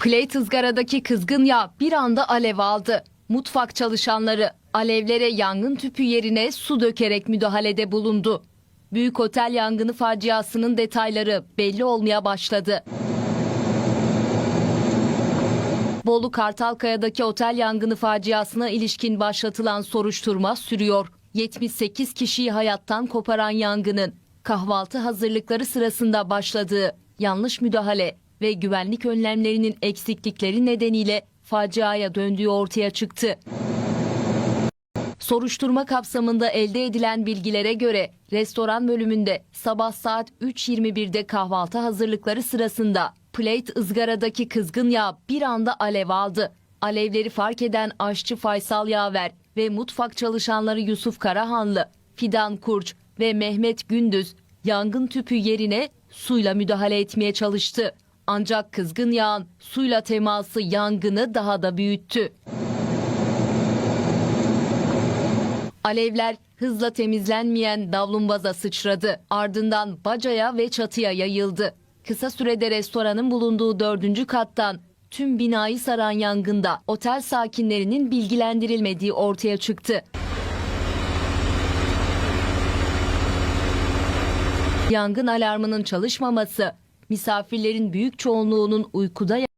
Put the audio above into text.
Plate ızgaradaki kızgın yağ bir anda alev aldı. Mutfak çalışanları alevlere yangın tüpü yerine su dökerek müdahalede bulundu. Büyük otel yangını faciasının detayları belli olmaya başladı. Bolu Kartalkaya'daki otel yangını faciasına ilişkin başlatılan soruşturma sürüyor. 78 kişiyi hayattan koparan yangının kahvaltı hazırlıkları sırasında başladığı yanlış müdahale ve güvenlik önlemlerinin eksiklikleri nedeniyle faciaya döndüğü ortaya çıktı. Soruşturma kapsamında elde edilen bilgilere göre restoran bölümünde sabah saat 3.21'de kahvaltı hazırlıkları sırasında plate ızgaradaki kızgın yağ bir anda alev aldı. Alevleri fark eden aşçı Faysal Yaver ve mutfak çalışanları Yusuf Karahanlı, Fidan Kurç ve Mehmet Gündüz yangın tüpü yerine suyla müdahale etmeye çalıştı. Ancak kızgın yağın suyla teması yangını daha da büyüttü. Alevler hızla temizlenmeyen davlumbaza sıçradı. Ardından bacaya ve çatıya yayıldı. Kısa sürede restoranın bulunduğu dördüncü kattan tüm binayı saran yangında otel sakinlerinin bilgilendirilmediği ortaya çıktı. Yangın alarmının çalışmaması, misafirlerin büyük çoğunluğunun uykuda